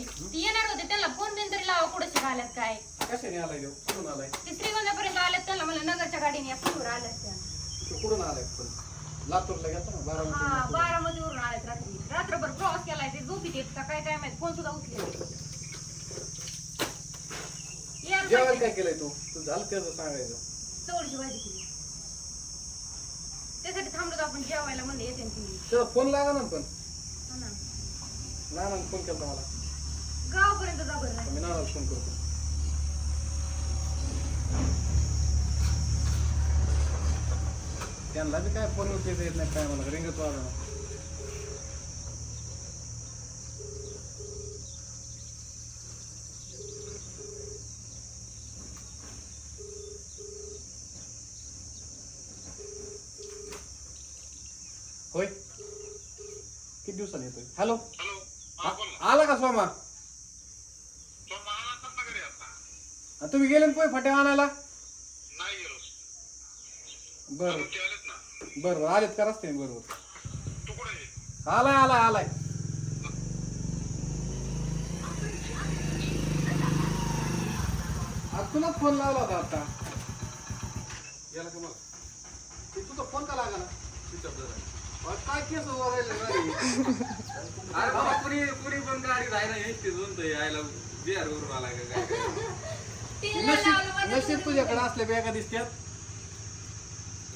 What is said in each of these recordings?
ती येणार होते त्यांना फोन बिन तरी लावा कुठे शिकायलात काय? कशाने आलाय देव कुठून आलाय? ते श्रीगोंद्यापर्यंत आल्यात त्यांना मला नगरच्या गाडीने या फोनवर आल्यात त्या. तो कुठून आलाय पण? लातूरला गेलता ना हा बारामती बारामतीवरून आल्यात रात्री. रात्रभर प्रवास केलाय ते झोपीत येत का काय काय माहीत? फोन सुद्धा उचले जेवायला काय केलंय तू? तू झालं त्याचं सांगायचं? चवळीची भाजी केली. त्यासाठी थांबलो होतो आपण जेवायला म्हणले येते ना फोन लागा ना पण? हो ना. फोन केला मला. गावापर्यंत जा बरं मी नानाला फोन करतो. त्यांना बी काय फोन उचलता येत नाही काय मला रिंगच वाजला होय? किती दिवसांनी येतोय? हॅलो? हॅलो. हा बोल ना. आला का सोमा तो मला नसता घरी आता तुम्ही गेले ना पोय फाट्या आणायला? नाही गेलो. बरं. ते आलेत ना. बरं बरं आलेत का रस्ते बरोबर तू कुठे आहे? आलाय आलाय आलाय. आज तुला फोन लावला होता आता. याला का मग ते तुझा फोन का लागा ना काय केस अरे बाबा पुरी पुरी पण गाडी राहिला एकटी दोन तर यायला बिहार वरून आला का काय? नशीब माझ्या नशीब तुझ्याकडे असल्या बॅगा दिसत्यात.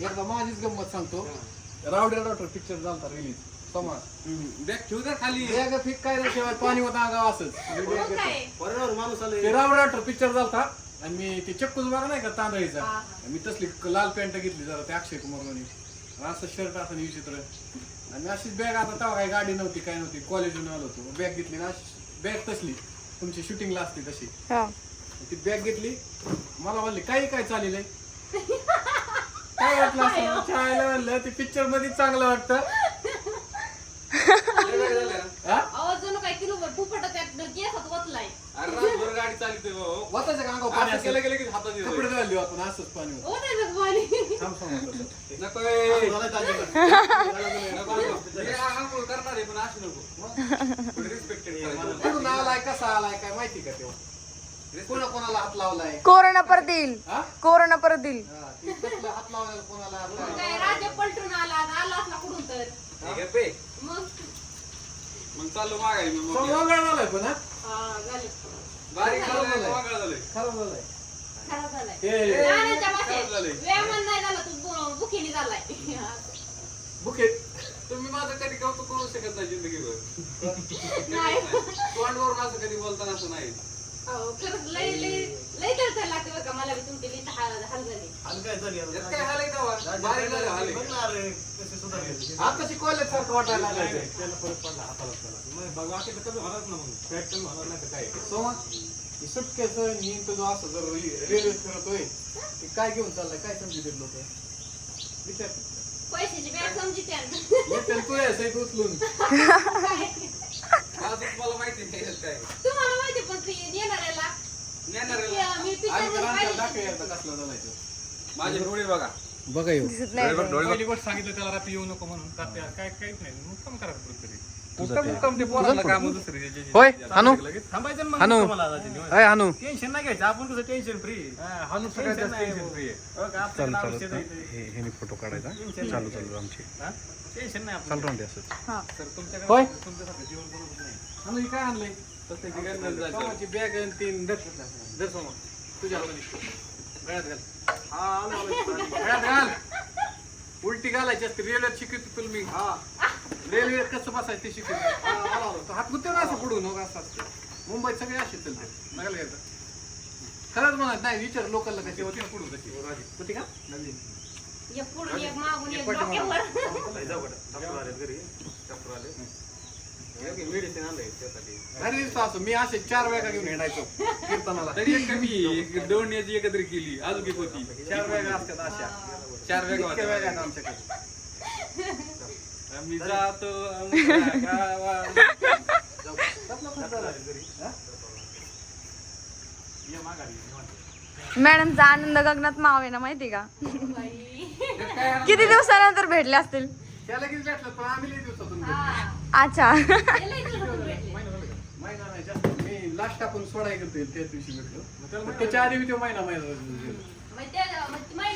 एकदा माझीच गंमत सांगतो. रावड्या डॉक्टर पिक्चर झालता रिलीज समाज. बॅग ठेवू द्या खाली. बॅग फिक काय नाही ठेवाय पाणी होतं अंगाव असंच. मग. काय? माणूस ते रावड डॉक्टर पिक्चर झालता. आणि मी ते चक्कूच बघा नाही का तांदळीचा. हा, मी तसली क- लाल पॅन्ट घेतली जरा ते अक्षय कुमार म्हणे असं शर्ट असं विचित्र आणि अशीच बॅग आता तेव्हा काही गाडी नव्हती काय नव्हती. कॉलेजून आलो होतो. बॅग घेतली ना बॅग तसली. तुमची शूटिंगला असते तशी. ती बॅग घेतली मला म्हणली काही काय चालेल? काय वाटलं असं चायला म्हणलं ते पिक्चरमध्ये चांगलं वाटतं हा? आवाज जणू काय किलोभर फुफटा त्यात केसात वतलाय अरे रातभर गाडी चालते वाचायचं का अंगावर पाणी असं केलं असं? गेलं की हातात येतं. कपडे घालली आपण असंच पाणी होतं. ओ त्याचं पाणी थांब. नको ए. नको, नको. मी आंघोळ करणार आहे पण अशी नको रिस्पेक्टेड कुठून आलाय कसा आलाय काय माहिती का तेव्हा कोणा कोणाला हात लावलाय? कोरोना परत येईल. हा? कोरोना परत येईल. हा, ते कसलं हात लावलाय कोणाला हात लावलाय? काय राज्य पलटून आला आला असला कुठून तर. मग? मग चाललो मागाय मी तो मग वगळ झालाय पण हा? हा, झालं. बारीक खराब झालंय, झालंय. वागळं झालंय. खराब झालाय. खराब झालाय. हे. लहानाच्या खराब भाषेत झालंय. व्यायाम नाही झाला तू बु- बुकीने झालाय. बुके तुम्ही माझं कधी कौतुक करू शकत नाही जिंदगीभर. नाही. तोंडवरून असं कधी बोलताना असं नाही. अहो, खरंच लय लय लय लागते बरं का मला बी तुमची लई हाल हाल झाली यात काय हाल आहे तेव्हा? बारीक झालं. हाल आहे. आताशी कॉलेज सारखं वाटायला लागलाय सोमा ही सुटकेस नी तुझं असं जर रेल्वे फिरतोय ते काय घेऊन चाललाय? काय समजू लोक? विचार. पैशाची बॅग समजी तू उचलून. मला माहिती नाही यात काय. तुम्हाला येणाऱ्याला मी पिक्चर एकदा कसलं माझे डोळे बघा. बघा येऊ. दिसत नाही. डोळे बघ, डोळे बघ. पहिली गोष्ट सांगितलं त्याला रात्री येऊ नको म्हणून. तात्या काय काहीच नाही मुक्काम करा कुठेतरी मुक्काम मुक्काम ते पोरांना कामं दुसरी जे- जे- जे- होय, जे- हानू? लगेच. थांबायचं ना मग हानू. मुक्कामाला जायचं निवांत. अय हानू. टेन्शन नाही घ्यायचं. आपण कसं टेन्शन फ्री हानू सगळ्यात जास्त टेन्शन free आहे. टेन्शन नाही. फोटो काढायचा. चालू चालू आमची. टेन्शन नाही. राहून द्या असं हा तर तुमच्याकडे होय. तुमच्यासारखं जीवन बरोबर नाही. हानू हे काय आणलंय? तसं की काय नाही झालं. सोमाची बॅग आणि तीन दर दर सोमा. तुझ्या गळ्यात घाल. हा आलो, आलो. गळ्यात घाल. उलटी घालायची असते रेल्वेत शिकवतो तुला मी. रेल्वे कसं बसायचं ते शिकवतो. हात गुत्ते ना असं पुढून हो असं असतं. मुंबईत सगळे असे चालते घ्यायचं खरंच म्हणत नाही विचार लोकलला कशी. होती ना पुढून कशी. होती का? एक पुढून एक मागून एक भारी दिसतो असं मी असे चार बॅगा घेऊन हिंडायचो कीर्तनाला. तरी एक कमी एक दोन याची एकत्र केली अजून एक होती. चार असतात अशा. चार इतक्या आहेत आमच्याकडे. जातो आमच्या. मॅडमचा आनंद गगनात मावे ना माहिती का. किती दिवसानंतर भेटले असतील? त्याला किती भेटलं? पण आम्ही लई दिवसातून भेटलो. अच्छा. मी लास्ट त्याच दिवशी त्याच्या आधी महिना महिना